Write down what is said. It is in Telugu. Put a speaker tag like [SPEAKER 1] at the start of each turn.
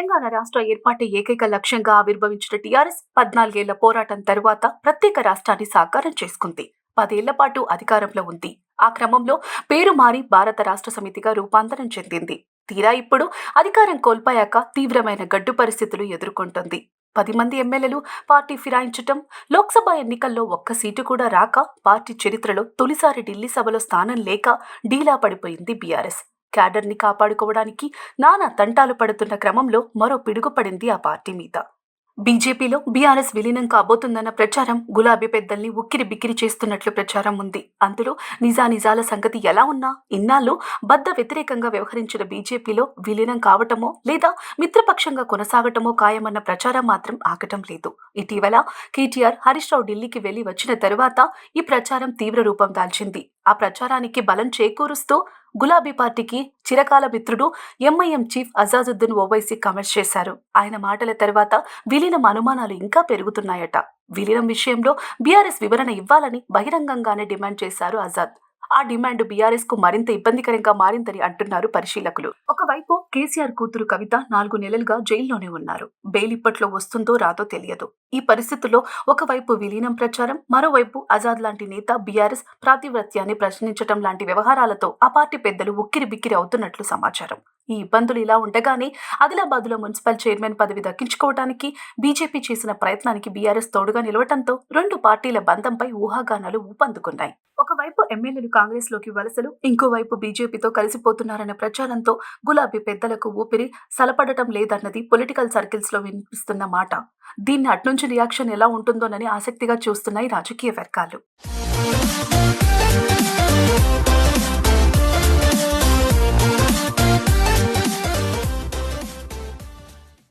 [SPEAKER 1] తెలంగాణ రాష్ట్ర ఏర్పాటు ఏకైక లక్ష్యంగా ఆవిర్భవించిన టీఆర్ఎస్ పద్నాలుగేళ్ళ పోరాటం తరువాత ప్రత్యేక రాష్ట్రాన్ని సాకారం చేసుకుంది. పదేళ్ళ పాటు అధికారంలో ఉంది. ఆ క్రమంలో పేరు మారి భారత రాష్ట్ర సమితిగా రూపాంతరం చెందింది. తీరా ఇప్పుడు అధికారం కోల్పోయాక తీవ్రమైన గడ్డు పరిస్థితులు ఎదుర్కొంటుంది. పది మంది ఎమ్మెల్యేలు పార్టీ ఫిరాయించటం లోక్సభ ఎన్నికల్లో ఒక్క సీటు కూడా రాక పార్టీ చరిత్రలో తొలిసారి ఢిల్లీ సభలో స్థానం లేక డీలా పడిపోయింది బీఆర్ఎస్. క్యాడర్ని కాపాడుకోవడానికి నానా తంటాలు పడుతున్న క్రమంలో మరో పిడుగుపడింది ఆ పార్టీ మీద. బీజేపీలో బీఆర్ఎస్ విలీనం కాబోతుందన్న ప్రచారం గులాబీ పెద్దల్ని ఉక్కిరి బిక్కిరి చేస్తున్నట్లు ప్రచారం ఉంది. అందులో నిజానిజాల సంగతి ఎలా ఉన్నా ఇన్నాళ్ళు బద్ద వ్యతిరేకంగా వ్యవహరించిన బీజేపీలో విలీనం కావటమో లేదా మిత్రపక్షంగా కొనసాగటమో ఖాయమన్న ప్రచారం మాత్రం ఆగటం లేదు. ఇటీవల కేటీఆర్ హరీష్ రావు ఢిల్లీకి వెళ్ళి వచ్చిన తరువాత ఈ ప్రచారం తీవ్ర రూపం దాల్చింది. ఆ ప్రచారానికి బలం చేకూరుస్తూ గులాబీ పార్టీకి చిరకాల మిత్రుడు MIM chief Asaduddin Owaisi comments చేశారు. ఆయన మాటల తర్వాత విలీనం అనుమానాలు ఇంకా పెరుగుతున్నాయట. విలీనం విషయంలో బీఆర్ఎస్ వివరణ ఇవ్వాలని బహిరంగంగానే డిమాండ్ చేశారు ఆజాద్ ఆ డిమాండ్ బీఆర్ఎస్కు మరింత ఇబ్బందికరంగా మారిందని అంటున్నారు పరిశీలకులు. ఒకవైపు కేసీఆర్ కూతురు కవిత నాలుగు నెలలుగా జైల్లోనే ఉన్నారు. బెయిల్ ఇప్పట్లో వస్తుందో రాదో తెలియదు. ఈ పరిస్థితుల్లో ఒకవైపు విలీనం ప్రచారం మరోవైపు ఆజాద్ లాంటి నేత బీఆర్ఎస్ ప్రాతివ్రత్యాన్ని ప్రశ్నించడం లాంటి వ్యవహారాలతో ఆ పార్టీ పెద్దలు ఉక్కిరి బిక్కిరి అవుతున్నట్లు సమాచారం. ఈ ఇబ్బందులు ఇలా ఉండగానే ఆదిలాబాద్లో మున్సిపల్ చైర్మన్ పదవి దక్కించుకోవడానికి బీజేపీ చేసిన ప్రయత్నానికి బీఆర్ఎస్ తోడుగా నిలవటంతో రెండు పార్టీల బంధంపై ఊహాగానాలు ఊపందుకున్నాయి. ఒకవైపు ఎమ్మెల్యేలు కాంగ్రెస్లోకి వలసలు ఇంకోవైపు బీజేపీతో కలిసిపోతున్నారనే ప్రచారంతో గులాబీ పెద్దలకు ఊపిరి సలపడటం లేదన్నది పొలిటికల్ సర్కిల్స్లో వినిపిస్తున్న మాట. దీన్ని అట్నుంచి రియాక్షన్ ఎలా ఉంటుందోనని ఆసక్తిగా చూస్తున్నాయి రాజకీయ వర్గాలు.